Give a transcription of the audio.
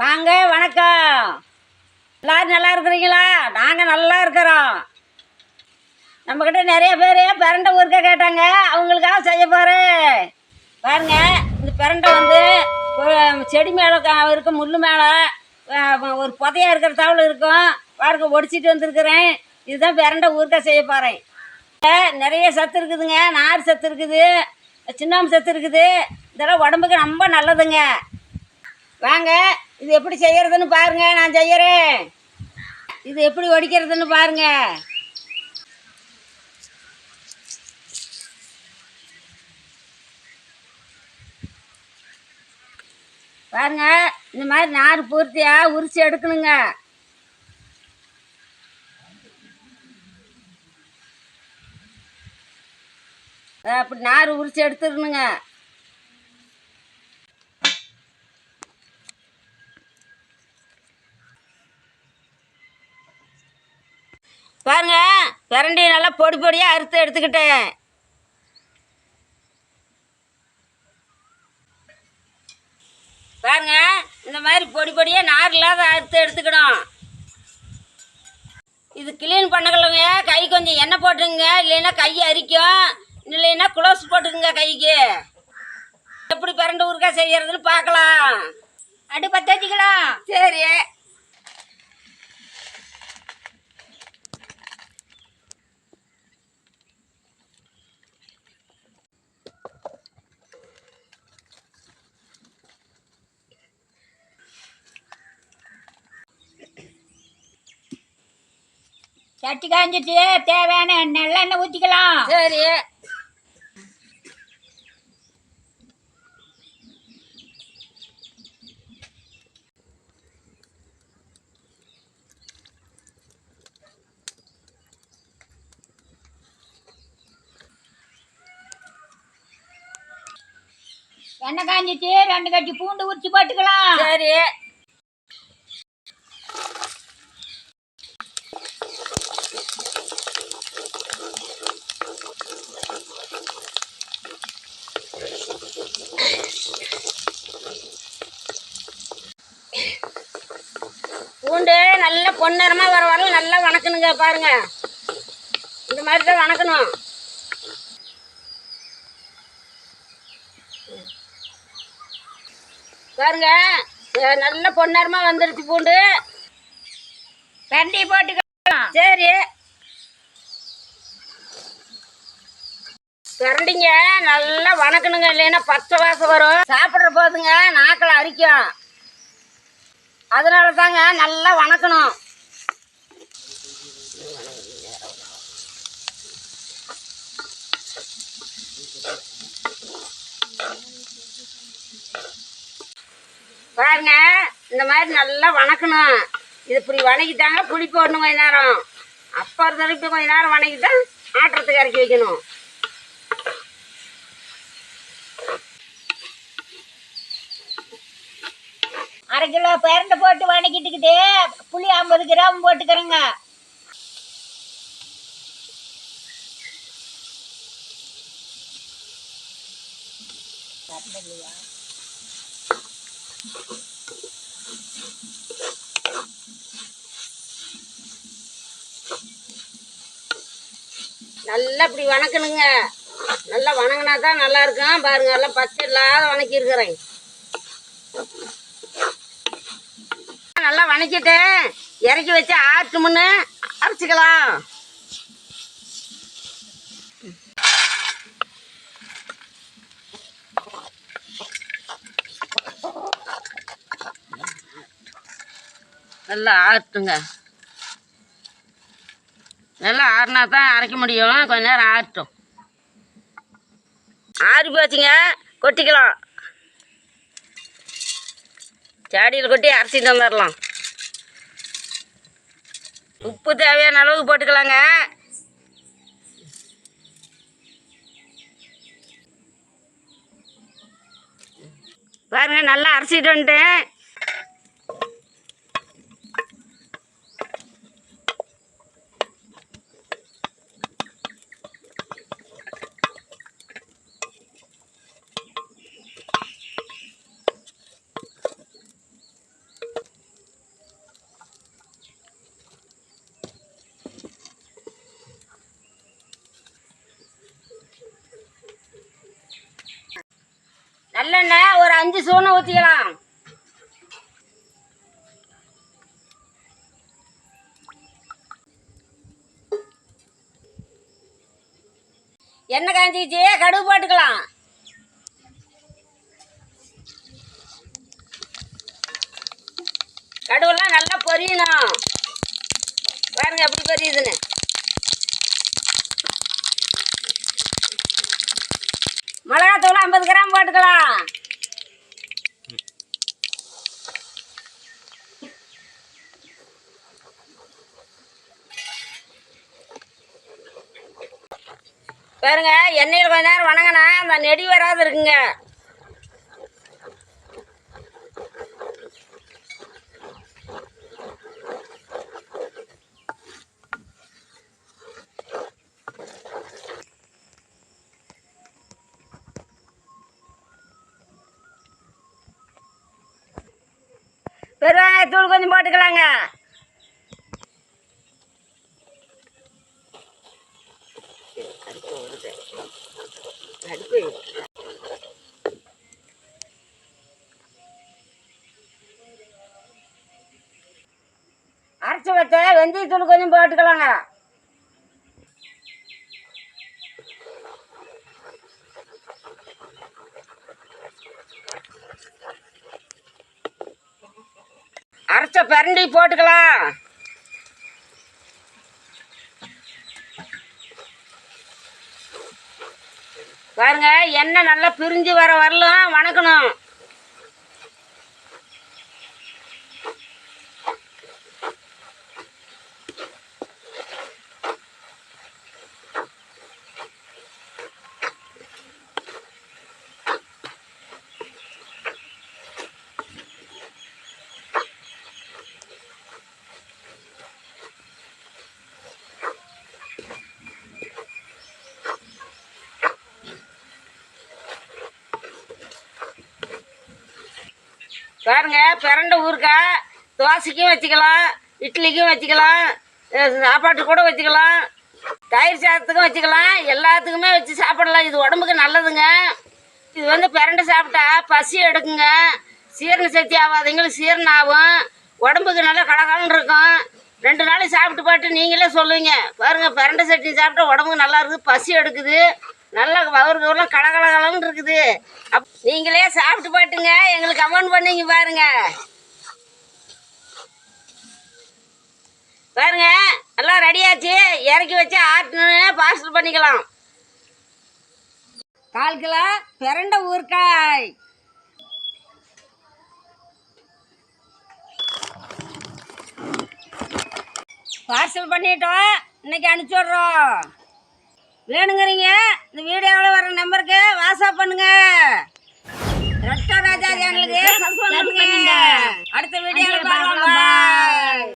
வாங்க வணக்கம். எல்லாரும் நல்லா இருக்கிறீங்களா? நாங்கள் நல்லா இருக்கிறோம். நம்மக்கிட்ட நிறைய பேர் பிரண்டை ஊருக்க கேட்டாங்க. அவங்களுக்காக செய்ய போகிறேன் பாருங்க இந்த பிறண்டை வந்து ஒரு செடி மேலே இருக்கும் முள் மேலே. ஒரு புதையா இருக்கிற தவளை இருக்கும். பாருங்க ஒடிச்சிட்டு வந்திருக்கிறேன். இதுதான் பிறண்டை ஊருக்க செய்ய போகிறேன் நிறைய சத்து இருக்குதுங்க. நார் சத்து இருக்குது. சின்னாம்பு சத்து இருக்குது. இதெல்லாம் உடம்புக்கு ரொம்ப நல்லதுங்க. வாங்க இது எப்படி செய்யறதுன்னு பாருங்க நான் செய்யறேன். இது எப்படி ஒடிக்கிறதுன்னு பாருங்க. பாருங்க இந்த மாதிரி நார் பூர்த்தியா உரிச்சு எடுக்கணுங்க. அப்படி நார் உரிச்சு எடுத்துடணுங்க. பாருங்க பிரண்டி நல்லா பொடி பொடியாக அறுத்து எடுத்துக்கிட்டேன் பாருங்க இந்த மாதிரி பொடி பொடியாக நார் இல்லாத அறுத்து எடுத்துக்கணும் இது கிளீன் பண்ணக்கலங்க கை கொஞ்சம் எண்ணெய் போட்டுங்க இல்லைன்னா கை அரிக்கும் இல்லைன்னா குளோஸ் போட்டுக்குங்க கைக்கு. எப்படி பிரண்டு ஊருக்கா செய்யறதுன்னு பார்க்கலாம். அடி பத்த வச்சுக்கலாம் சரி. சட்டி காஞ்சிட்டு தேவையான நல்லெண்ணெய் ஊற்றிக்கலாம் சரி. எண்ணெய் காஞ்சிட்டு ரெண்டு கட்டி பூண்டு உரிச்சு போட்டுக்கலாம். சரி. பூண்டு நல்லா பொன்னிறமாக வர வரல நல்லா வணக்கணுங்க பாருங்க. இந்த மாதிரி தான் வணக்கணும். பாருங்க நல்ல பொன்னிறமாக வந்துருச்சு பூண்டு. வெண்டி போட்டுக்கலாம் சரி. பிரண்டிங்க நல்லா வணக்கணுங்க இல்லைன்னா பச்சை வாசம் வரும். சாப்பிட்ற போதுங்க நாக்கில் அரிக்கும். அதனால தாங்க நல்லா வணக்கணும். பாருங்க இந்த மாதிரி நல்லா வணக்கணும். இது இப்படி வணக்கிட்டாங்க புளிப்பு போடணும் கொஞ்ச நேரம். அப்புறம் திருப்பி கொஞ்ச நேரம் வணக்கிட்டா ஆட்டுறதுக்கு இறக்கி வைக்கணும். அரை கிலோ பேரண்டை போட்டு வணக்கிட்டுக்கிட்டு புளி ஐம்பது கிராம் போட்டுக்கிறேங்க. நல்லா இப்படி வணக்கணுங்க. நல்லா வணங்கினா தான் நல்லா இருக்கும். பாருங்க எல்லாம் பச்சை இல்லாத வணக்கி இருக்கிறேன் நல்லா வணக்கிட்டு இறக்கி வச்சு ஆற்று முன்னு அரைச்சிக்கலாம். நல்லா ஆட்டுங்க நல்லா ஆறுனா தான் அரைக்க முடியும். கொஞ்ச நேரம் ஆட்டும் ஆறி போச்சுங்க கொட்டிக்கலாம். சாடியில் கொட்டி அரைச்சிட்டு வந்துடலாம் உப்பு தேவையான அளவுக்கு போட்டுக்கலாங்க. பாருங்க நல்லா அரைச்சிட்டு வந்துட்டேன் அஞ்சு சூனை ஊற்றிக்கலாம் எண்ணெய் காஞ்சிச்சு கடுகு போட்டுக்கலாம். கடுகுலாம் நல்லா பொரியணும். பாருங்க எப்படி பொரியுதுன்னு. மிளகாத்தூள் ஐம்பது கிராம் போட்டுக்கலாம். பாருங்க எண்ணெயில் கொஞ்ச நேரம் வணங்கினா அந்த நெடி வராது இருக்குங்க. பெருவாயத்தூள் கொஞ்சம் போட்டுக்கலாங்க. அடுப்பு அரைச்சி வச்ச வெந்தயத்தூள் கொஞ்சம் போட்டுக்கலாங்க. அரைச்ச பரண்டி போட்டுக்கலாம் பாருங்க எண்ணெய் நல்லா பிரிஞ்சு வர வரலும் வணக்கணும். பாருங்க பிறண்ட ஊருக்கா தோசைக்கும் வச்சுக்கலாம் இட்லிக்கும் வச்சுக்கலாம் சாப்பாட்டுக்கு சாப்பாட்டு கூட வச்சுக்கலாம் தயிர் சாதத்துக்கும் வச்சுக்கலாம் எல்லாத்துக்குமே வச்சு சாப்பிடலாம். இது உடம்புக்கு நல்லதுங்க. இது வந்து பிரண்டை சாப்பிட்டா பசி எடுக்குங்க. சீரண சக்தி ஆகாதவங்களுக்கு சீரணம் ஆகும். உடம்புக்கு நல்லா கலகலன்னு இருக்கும். ரெண்டு நாளைக்கு சாப்பிட்டு பாட்டு நீங்களே சொல்லுவீங்க. பாருங்கள் பிரண்டை சட்னி சாப்பிட்டா உடம்புக்கு நல்லா இருக்குது பசி எடுக்குது. நல்லா வவுறுகெல்லாம் கலகலகலன்னு இருக்குது. அப் நீங்களே சாப்பிட்டு பாட்டுங்க. எங்களுக்கு கமெண்ட் பண்ணிங்க பாருங்க. பாருங்க எல்லாம் ரெடியாச்சு இறக்கி வச்சு ஆட்டுன்னு பார்சல் பண்ணிக்கலாம். கால் கிலோ பிறண்ட ஊறுக்காய் பார்சல் பண்ணிட்டோம். இன்னைக்கு அனுப்பிச்சி விட்றோம். வேணுங்கிறீங்க இந்த வீடியோவில் வர நம்பருக்கு வாட்ஸ்அப் பண்ணுங்க. ரத்த ராஜா எங்களுக்கு அடுத்த வீடியோவில் பார்க்கலாம்.